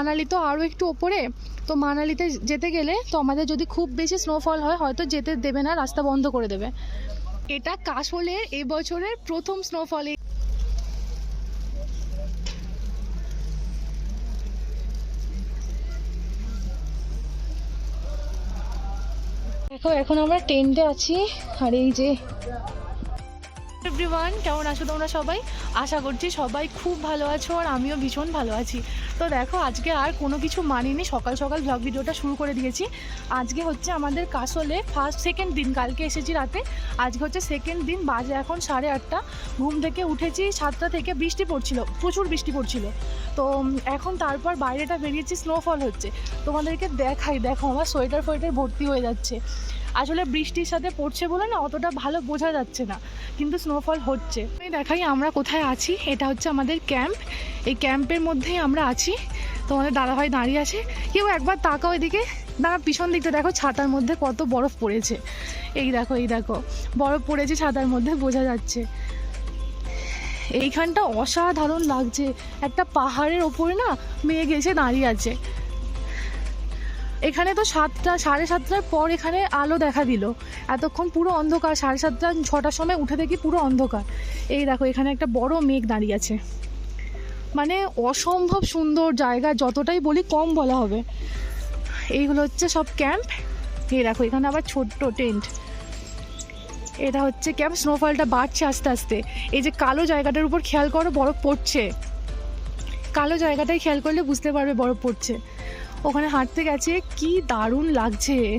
মানালি তো আরও একটু ওপরে, তো মানালিতে যেতে গেলে তো আমাদের যদি খুব বেশি স্নোফল হয়, হয়তো যেতে দেবে না, রাস্তা বন্ধ করে দেবে। এটা কাশলের এবছরের প্রথম স্নোফল দেখো, এখন আমরা টেন্টে আছি, আর এই যে এভরিওয়ান কেমন আছো তোমরা সবাই? আশা করছি সবাই খুব ভালো আছো আর আমিও ভীষণ ভালো আছি। তো দেখো, আজকে আর কোনো কিছু মানিনি সকাল সকাল ব্লগ ভিডিওটা শুরু করে দিয়েছি। আজকে হচ্ছে আমাদের কাসলে ফার্স্ট সেকেন্ড দিন, কালকে এসেছি রাতে। আজকে হচ্ছে সেকেন্ড দিন, বাজে এখন সাড়ে আটটা। ঘুম থেকে উঠেছি সাতটা থেকে বৃষ্টি পড়ছিল, প্রচুর বৃষ্টি পড়ছিল। তো এখন তারপর বাইরেটা বেরিয়েছি স্নোফল হচ্ছে। তোমাদেরকে দেখাই, দেখো আমার সোয়েটার ফোয়েটার ভর্তি হয়ে যাচ্ছে। আসলে বৃষ্টির সাথে পড়ছে বলে না অতটা ভালো বোঝা যাচ্ছে না, কিন্তু স্নোফল হচ্ছে। আমি দেখাই আমরা কোথায় আছি, এটা হচ্ছে আমাদের ক্যাম্প এই ক্যাম্পের মধ্যেই আমরা আছি, তোমাদের দাদাভাই দাঁড়িয়ে আছে। কেউ একবার তাকাও এদিকে। দাঁড়া, পিছন দিকটা দেখো, ছাতার মধ্যে কত বরফ পড়েছে। এই দেখো এই দেখো, বরফ পড়েছে ছাতার মধ্যে, বোঝা যাচ্ছে। এইখানটা অসাধারণ লাগছে। একটা পাহাড়ের ওপরে না মেঘ এসে দাঁড়িয়ে আছে। এখানে তো সাতটা, সাড়ে সাতটার পর এখানে আলো দেখা দিল। এতক্ষণ পুরো অন্ধকার, সাড়ে সাতটা, ছটার সময় উঠে দেখি পুরো অন্ধকার। এই দেখো, এখানে একটা বড় মেঘ দাঁড়িয়ে আছে। মানে অসম্ভব সুন্দর জায়গা, যতটাই বলি কম বলা হবে। এইগুলো হচ্ছে সব ক্যাম্প। এই দেখো, এখানে আবার ছোট্ট টেন্ট। এটা হচ্ছে ক্যাম্প, স্নোফলটা বাড়ছে আস্তে আস্তে। এই যে কালো জায়গাটার উপর খেয়াল করো, বরফ পড়ছে। কালো জায়গাটায় খেয়াল করলে বুঝতে পারবে বরফ পড়ছে। ওখানে হাঁটতে গেছে, কি দারুণ লাগছে।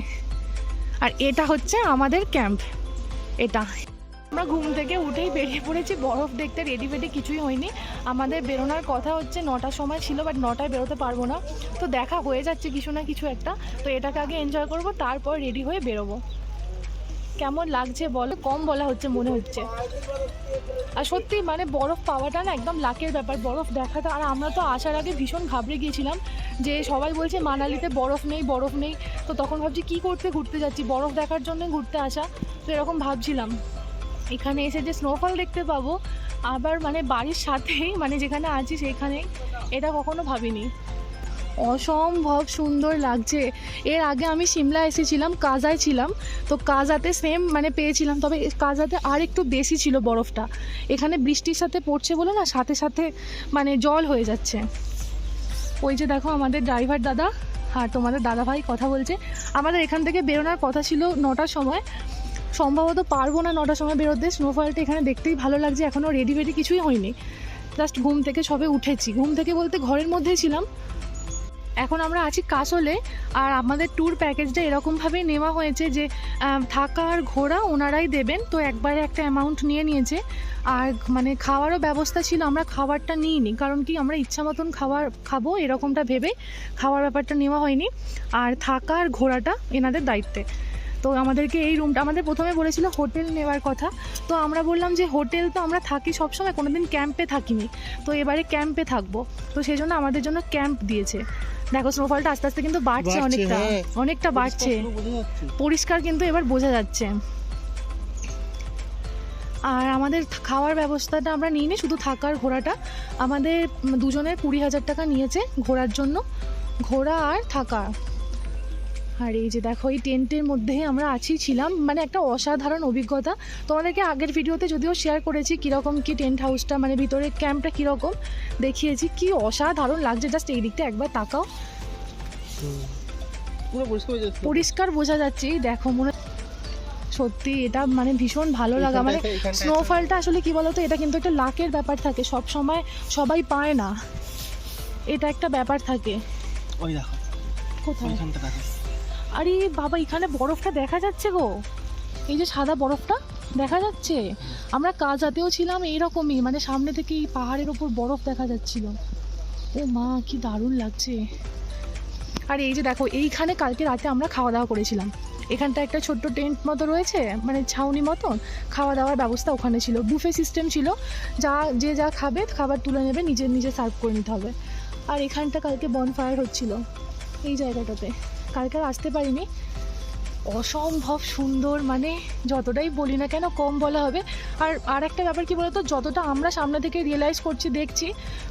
আর এটা হচ্ছে আমাদের ক্যাম্প। এটা। আমরা ঘুম থেকে উঠেই বেরিয়ে পড়েছি, বরফ দেখতে রেডি ফেডি কিছুই হয়নি। আমাদের বেরোনোর কথা হচ্ছে নটার সময় ছিল বাট নটায় বেরোতে পারব না। তো দেখা হয়ে যাচ্ছে কিছু না কিছু একটা। তো এটাকে আগে এনজয় করব, তারপর রেডি হয়ে বেরোবো। কেমন লাগছে বলো? কম বলা হচ্ছে, মনে হচ্ছে। আর সত্যি মানে বরফ পাওয়াটা না একদম লাকের ব্যাপার, বরফ দেখাটা। আর আমরা তো আসার আগে ভীষণ ঘাবড়ে গিয়েছিলাম যে সবাই বলছে মানালিতে বরফ নেই বরফ নেই। তো তখন ভাবছি, কি করতে ঘুরতে যাচ্ছি? বরফ দেখার জন্য ঘুরতে আসা। তো এরকম ভাবছিলাম। এখানে এসে যে স্নোফল দেখতে পাবো, আবার মানে বাড়ির সাথেই মানে যেখানে আছি সেখানেই এটা কখনো ভাবিনি। অসম্ভব সুন্দর লাগছে। এর আগে আমি সিমলা এসেছিলাম, কাজায় ছিলাম। তো কাজাতে সেম মানে পেয়েছিলাম, তবে কাজাতে আর একটু বেশি ছিল বরফটা। এখানে বৃষ্টির সাথে পড়ছে বলে না, সাথে সাথে মানে জল হয়ে যাচ্ছে। ওই যে দেখো আমাদের ড্রাইভার দাদা আর তোমাদের দাদা ভাই কথা বলছে। আমাদের এখান থেকে বেরোনোর কথা ছিল নটার সময়। সম্ভবত পারব না নটার সময় বেরোতে স্নোফলটা এখানে দেখতেই ভালো লাগছে এখনও রেডি ফেডি কিছুই হয়নি। জাস্ট ঘুম থেকে সবে উঠেছি। ঘুম থেকে বলতে ঘরের মধ্যেই ছিলাম। এখন আমরা আছি কাসলে, আর আমাদের ট্যুর প্যাকেজটা এরকমভাবেই নেওয়া হয়েছে যে থাকা আর ঘোরা ওনারাই দেবেন। তো একবারে একটা অ্যামাউন্ট নিয়ে নিয়েছে। আর মানে খাওয়ারও ব্যবস্থা ছিল, আমরা খাবারটা নিইনি। কারণ কি, আমরা ইচ্ছা মতন খাবার খাব এরকমটা ভেবে খাওয়ার ব্যাপারটা নেওয়া হয়নি। আর থাকা আর ঘোরাটা এনাদের দায়িত্বে। তো আমাদেরকে এই রুমটা আমাদের প্রথমে বলেছিল হোটেল নেওয়ার কথা। তো আমরা বললাম যে, হোটেল তো আমরা থাকি সবসময়, কোনোদিন ক্যাম্পে থাকিনি। তো এবারে ক্যাম্পে থাকব। তো সেই জন্য আমাদের জন্য ক্যাম্প দিয়েছে। দেখো স্নোফলটা আস্তে আস্তে কিন্তু বাড়ছে অনেকটা। হ্যাঁ। অনেকটা বাড়ছে। পরিষ্কার কিন্তু এবার বোঝা যাচ্ছে। আর আমাদের খাওয়ার ব্যবস্থাটা আমরা নিইনি শুধু থাকার ঘোরাটা আমাদের দুজনের কুড়ি হাজার টাকা নিয়েছে ঘোরার জন্য। ঘোরা আর থাকা। আর এই যে দেখো এই টেন্টের মধ্যে আমরা আছি ছিলাম। মানে একটা অসাধারণ অভিজ্ঞতা। তোমাদেরকে আগের ভিডিওতে যদিও শেয়ার করেছি কীরকম কি টেন্ট হাউসটা মানে ভিতরে ক্যাম্পটা কীরকম দেখিয়েছি। কি অসাধারণ লাগছে। জাস্ট এই দিকটা একবার তাকাও। পরিষ্কার বোঝা যাচ্ছে। দেখো মনে সত্যি এটা মানে ভীষণ ভালো লাগা। মানে স্নোফলটা আসলে কি বলতো এটা কিন্তু একটা লাকের ব্যাপার থাকে। সব সময় সবাই পায় না। এটা একটা ব্যাপার থাকে। ওই দেখো। কোথায়? আরে বাবা, এখানে বরফটা দেখা যাচ্ছে গো। এই যে সাদা বরফটা দেখা যাচ্ছে? আমরা কাজাতেও ছিলাম এইরকমই মানে সামনে থেকে এই পাহাড়ের ওপর বরফ দেখা যাচ্ছিল। ও মা, কি দারুণ লাগছে। আর এই যে দেখো, এইখানে কালকে রাতে আমরা খাওয়া দাওয়া করেছিলাম। এখানটা একটা ছোট্ট টেন্ট মতো রয়েছে মানে ছাউনি মতন। খাওয়া দাওয়ার ব্যবস্থা ওখানে ছিল। বুফে সিস্টেম ছিল। যা, যে যা খাবে, খাবার তুলে নেবে, নিজের নিজে সার্ভ করে নিতে হবে। আর এখানটা কালকে বনফায়ার হচ্ছিল, এই জায়গাটাতে। কালকে আসতে পারিনি অসম্ভব সুন্দর মানে যতটাই বলি না কেন কম বলা হবে আর আর একটা ব্যাপার কি বলতো যতটা আমরা সামনে থেকে রিয়েলাইজ করছি দেখছি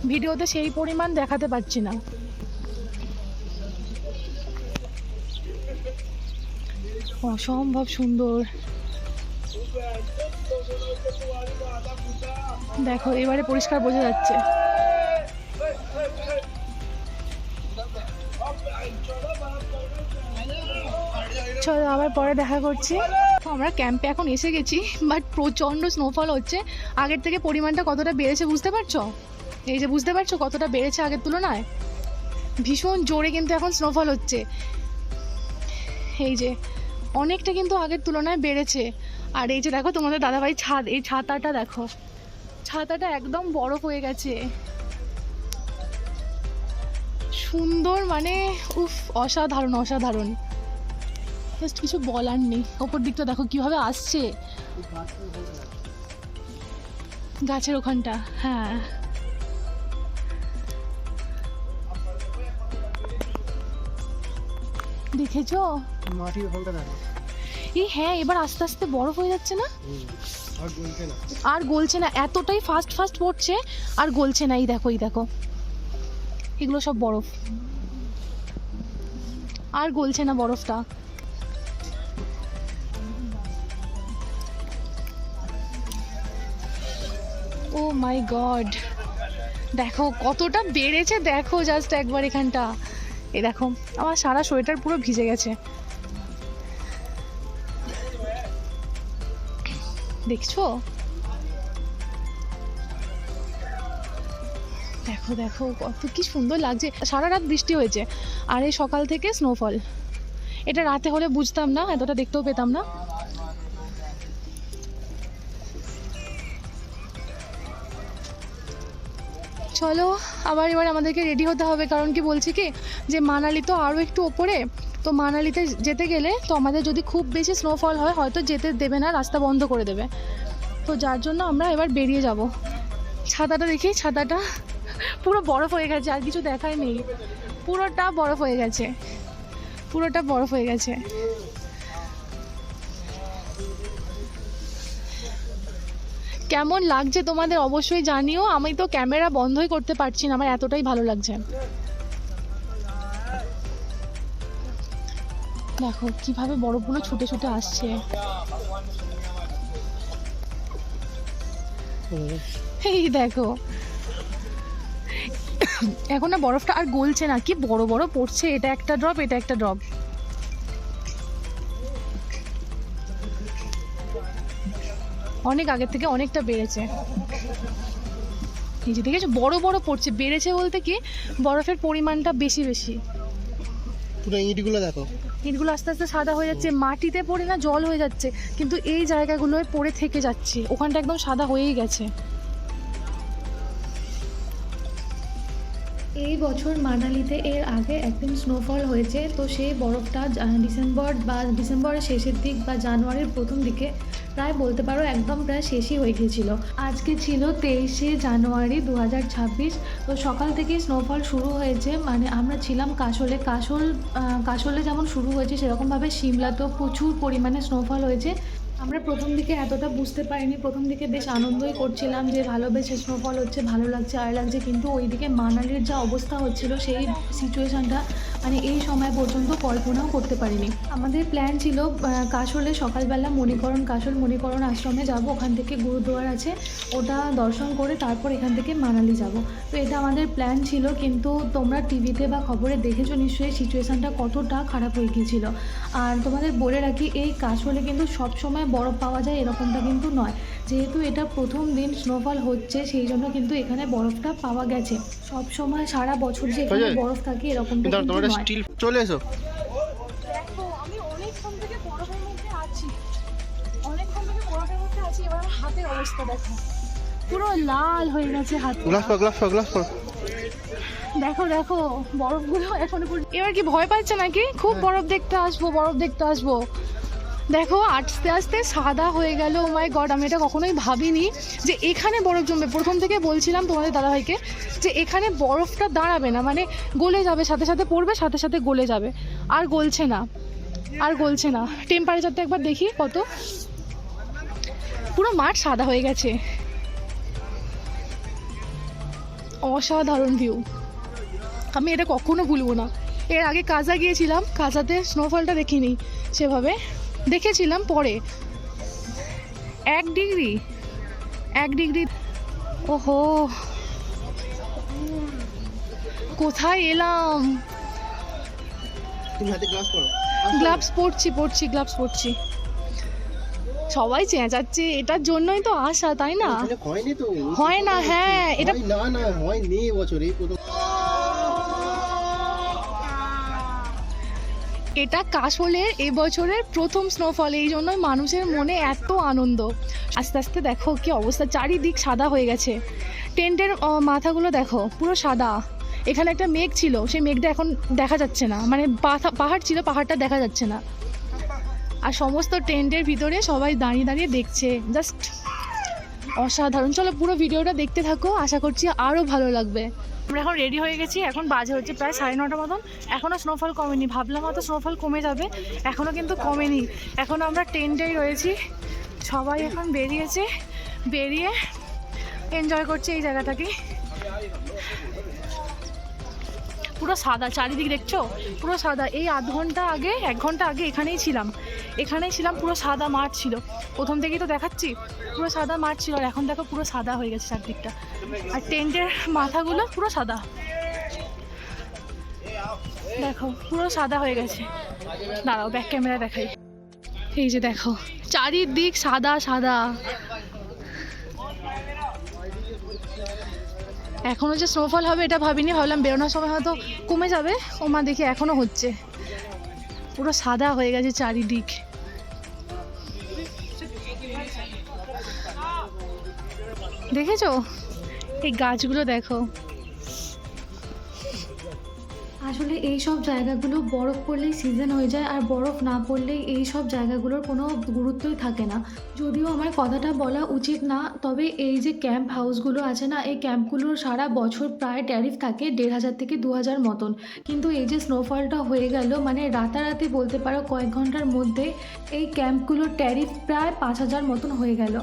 ভিডিওতে সেই পরিমাণ দেখাতে পারছি না অসম্ভব সুন্দর দেখো এবারে পরিষ্কার বোঝা যাচ্ছে চলো আবার পরে দেখা করছি। আমরা ক্যাম্পে এখন এসে গেছি বাট প্রচণ্ড স্নোফল হচ্ছে। আগের থেকে পরিমাণটা কতটা বেড়েছে বুঝতে পারছ? এই যে বুঝতে পারছ কতটা বেড়েছে আগের তুলনায়? ভীষণ জোরে কিন্তু এখন স্নোফল হচ্ছে। এই যে, অনেকটা কিন্তু আগের তুলনায় বেড়েছে। আর এই যে দেখো তোমাদের দাদাভাই ছাদ, এই ছাতাটা দেখো। ছাতাটা একদম বরফ হয়ে গেছে। সুন্দর মানে উফ, অসাধারণ অসাধারণ। জাস্ট কিছু বলার নেই। ওপর দিকটা দেখো কীভাবে আসছে। গাছের ওখানটা হ্যাঁ। দেখেছ? মাটির ওখানটা দেখো। এই হ্যাঁ এবার আস্তে আস্তে বরফ হয়ে যাচ্ছে না? আর না। আর গলছে না এতটাই ফাস্ট ফাস্ট পড়ছে আর গলছে না এই দেখো এই দেখো। এগুলো সব বরফ। আর গলছে না বরফটা। ও মাই গড দেখো, কতটা বেড়েছে, দেখো জাস্ট একবার এখানটা। এ দেখো, আমার সারা সোয়েটার পুরো ভিজে গেছে। দেখছ? দেখো দেখো, কত কি সুন্দর লাগছে। সারা রাত বৃষ্টি হয়েছে, আর এই সকাল থেকে স্নোফল এটা রাতে হলে বুঝতাম না, এতটা দেখতেও পেতাম না। চলো, আবার এবার আমাদেরকে রেডি হতে হবে। কারণ কি বলছি কি? যে মানালি তো আরও একটু ওপরে, তো মানালিতে যেতে গেলে তো আমাদের যদি খুব বেশি স্নোফল হয়, হয়তো যেতে দেবে না, রাস্তা বন্ধ করে দেবে। তো যার জন্য আমরা এবার বেরিয়ে যাব। ছাতাটা দেখি, ছাতাটা পুরো বরফ হয়ে গেছে, আর কিছু দেখাই নেই। পুরোটা বরফ হয়ে গেছে। পুরোটা বরফ হয়ে গেছে। কেমন লাগছে তোমাদের অবশ্যই জানিও। আমি তো ক্যামেরা বন্ধই করতে পারছি না, আমার এতটাই ভালো লাগছে। দেখো, কীভাবে বরফগুলো ছুটে ছুটে আসছে। এই দেখো। এখন না বরফটা আর গলছে না, কি বড় বড় পড়ছে, এটা একটা ড্রপ এটা একটা ড্রপ অনেক আগের থেকে অনেকটা বেড়েছে। এই যে দেখেছ বড় বড় পড়ছে। বেড়েছে বলতে কি বরফের পরিমাণটা বেশি বেশি। পুরো ইঁটগুলো দেখো। ইটগুলো আস্তে আস্তে সাদা হয়ে যাচ্ছে। মাটিতে পড়ে না জল হয়ে যাচ্ছে। কিন্তু এই জায়গাগুলোয় পড়ে থেকে যাচ্ছে। ওখানটা একদম সাদা হয়েই গেছে। এই বছর মানালিতে এর আগে একদিন স্নোফল হয়েছে, তো সেই বরফটা ডিসেম্বর বা ডিসেম্বরের শেষের দিক বা জানুয়ারির প্রথম দিকে প্রায় বলতে পারো একদম প্রায় শেষই হয়ে গিয়েছিল। আজকে ছিল তেইশে জানুয়ারি দু হাজার ছাব্বিশ, তো সকাল থেকেই স্নোফল শুরু হয়েছে মানে আমরা ছিলাম কাশলে। কাশল কাশলে যেমন শুরু হয়েছে, সেরকমভাবে সিমলাতেও প্রচুর পরিমাণে স্নোফল হয়েছে। আমরা প্রথম দিকে এতটা বুঝতে পারিনি। প্রথম দিকে বেশ আনন্দই করছিলাম যে ভালো বেশ স্নোফল হচ্ছে, ভালো লাগছে আর লাগছে। কিন্তু ওইদিকে মানালির যা অবস্থা হচ্ছিল, সেই সিচুয়েশনটা মানে এই সময় পর্যন্ত কল্পনাও করতে পারিনি। আমাদের প্ল্যান ছিল কাশলে সকালবেলা মণিকরণ কাশল মণিকরণ আশ্রমে যাব। ওখান থেকে গুরুদুয়ার আছে ওটা দর্শন করে তারপর এখান থেকে মানালি যাব। তো এটা আমাদের প্ল্যান ছিল কিন্তু তোমরা টিভিতে বা খবরে দেখেছ নিশ্চয়ই সিচুয়েশনটা কতটা খারাপ হয়ে গিয়েছিল। আর তোমাদের বলে রাখি এই কাশলে কিন্তু সবসময় বরফ পাওয়া যায় এরকমটা কিন্তু নয়। যেহেতু এটা প্রথম দিন স্নোফল হচ্ছে সেই জন্য কিন্তু এখানে বরফটা পাওয়া গেছে। সব সময় সারা বছর যে এখানে বরফ থাকে এরকমটা স্টিল চলে এসো। দেখো আমি অনেকক্ষণ থেকে বরফের মধ্যে আছি। অনেকক্ষণ থেকে বরফের মধ্যে আছি এবার আমার হাতের অবস্থা দেখো। পুরো লাল হয়ে গেছে হাত। গ্লাস পর গ্লাস পর গ্লাস পর দেখো দেখো বরফগুলো এখনও এবার কি ভয় পাচ্ছে নাকি? খুব বরফ দেখতে আসব বরফ দেখতে আসব। দেখো, আস্তে আস্তে সাদা হয়ে গেল। মাই গড আমি এটা কখনোই ভাবিনি যে এখানে বরফ জমবে। প্রথম থেকে বলছিলাম তোমাদের দাদাভাইকে যে এখানে বরফটা দাঁড়াবে না মানে গলে যাবে, সাথে সাথে পড়বে, সাথে সাথে গলে যাবে। আর গলছে না, আর গলছে না। টেম্পারেচারটা একবার দেখি কত। পুরো মাঠ সাদা হয়ে গেছে। অসাধারণ ভিউ আমি এটা কখনো ভুলবো না। এর আগে কাজা গিয়েছিলাম, কাজাতে স্নোফলটা দেখিনি সেভাবে। দেখেছিলাম পরে। এক ডিগ্রি? এক ডিগ্রি। ওহো। কোথায় এলাম? গ্লাভস পরছি পরছি গ্লাভস পরছি। সবাই চেঁচাচ্ছে এটার জন্যই তো আশা তাই না? হয় না, হ্যাঁ, এটা- না না হয়নি এবছর এই এটা কাশলের এবছরের প্রথম স্নোফল এই জন্যই মানুষের মনে এত আনন্দ। আস্তে আস্তে দেখো কি অবস্থা, চারিদিক সাদা হয়ে গেছে। টেন্টের মাথাগুলো দেখো, পুরো সাদা। এখানে একটা মেঘ ছিল, সেই মেঘটা এখন দেখা যাচ্ছে না। মানে পাহাড় ছিল, পাহাড়টা দেখা যাচ্ছে না। আর সমস্ত টেন্টের ভিতরে সবাই দাঁড়িয়ে দাঁড়িয়ে দেখছে। জাস্ট অসাধারণ। চলো পুরো ভিডিওটা দেখতে থাকো, আশা করছি আরও ভালো লাগবে। আমরা এখন রেডি হয়ে গেছি, এখন বাজে হচ্ছে প্রায় সাড়ে নটা মতন। এখনও স্নোফল কমেনি, ভাবলাম হয়তো স্নোফল কমে যাবে এখনও কিন্তু কমেনি। এখনও আমরা টেন্টেই রয়েছি, সবাই এখন বেরিয়েছে, বেরিয়ে এনজয় করছে এই জায়গাটাকে। পুরো সাদা, চারিদিক দেখছ? পুরো সাদা। এই আধ ঘণ্টা আগে, এক ঘণ্টা আগে এখানেই ছিলাম। এখানেই ছিলাম, পুরো সাদা মাঠ ছিল। প্রথম থেকেই তো দেখাচ্ছি, পুরো সাদা মাঠ ছিল। আর এখন দেখো পুরো সাদা হয়ে গেছে চারদিকটা। আর টেন্টের মাথাগুলো পুরো সাদা। দেখো, পুরো সাদা হয়ে গেছে। দাঁড়াও ব্যাক ক্যামেরা দেখাই। এই যে দেখো, চারিদিক সাদা সাদা। এখনও যে স্নোফল হবে এটা ভাবিনি, ভাবলাম বেরোনোর সময় হয়তো কমে যাবে। ও মা দেখি এখনও হচ্ছে। পুরো সাদা হয়ে গেছে চারিদিক। দেখেছ? এই গাছগুলো দেখো। আসলে এই সব জায়গাগুলো বরফ পড়লেই সিজন হয়ে যায় আর বরফ না পড়লেই এই সব জায়গাগুলোর কোনো গুরুত্বই থাকে না। যদিও আমার কথাটা বলা উচিত না, তবে এই যে ক্যাম্প হাউসগুলো আছে না, এই ক্যাম্পগুলোর সারা বছর প্রায় ট্যারিফ থাকে দেড় হাজার থেকে দু হাজার মতন। কিন্তু এই যে স্নোফলটা হয়ে গেল মানে রাতারাতি বলতে পারো কয়েক ঘণ্টার মধ্যে এই ক্যাম্পগুলোর ট্যারিফ প্রায় পাঁচ হাজার মতন হয়ে গেল।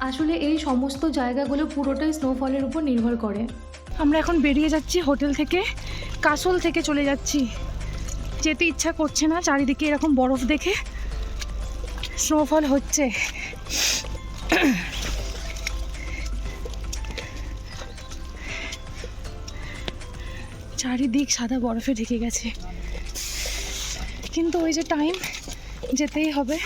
আসলে এই সমস্ত জায়গাগুলো পুরোটাই স্নোফলের উপর নির্ভর করে। আমরা এখন বেরিয়ে যাচ্ছি হোটেল থেকে, কাসল থেকে চলে যাচ্ছি। যেতে ইচ্ছা করছে না, চারিদিকে এরকম বরফ দেখে। স্নোফল হচ্ছে। চারিদিক সাদা বরফে ঢেকে গেছে। কিন্তু ওই যে টাইম যেতেই হবে।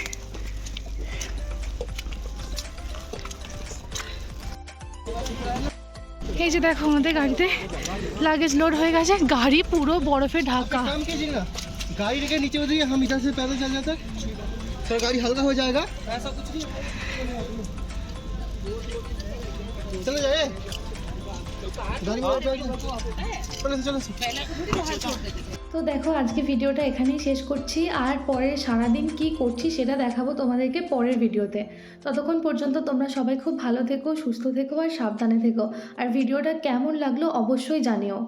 এই যে দেখো আমাদের গাড়িতে লাগেজ लोड হয়ে গেছে গাড়ি পুরো বরফে ঢাকা काम कीजिए ना गाड़ी लेके नीचे उतरिए हम इधर से पैदल चल जाते हैं सर गाड़ी हल्का हो जाएगा ऐसा कुछ नहीं चले जाए তো দেখো, আজকে ভিডিওটা এখানেই শেষ করছি। আর পরের সারাদিন কি করছি সেটা দেখাবো তোমাদেরকে পরের ভিডিওতে। ততক্ষণ পর্যন্ত তোমরা সবাই খুব ভালো থেকো, সুস্থ থেকো আর সাবধানে থেকো। আর ভিডিওটা কেমন লাগল অবশ্যই জানিও।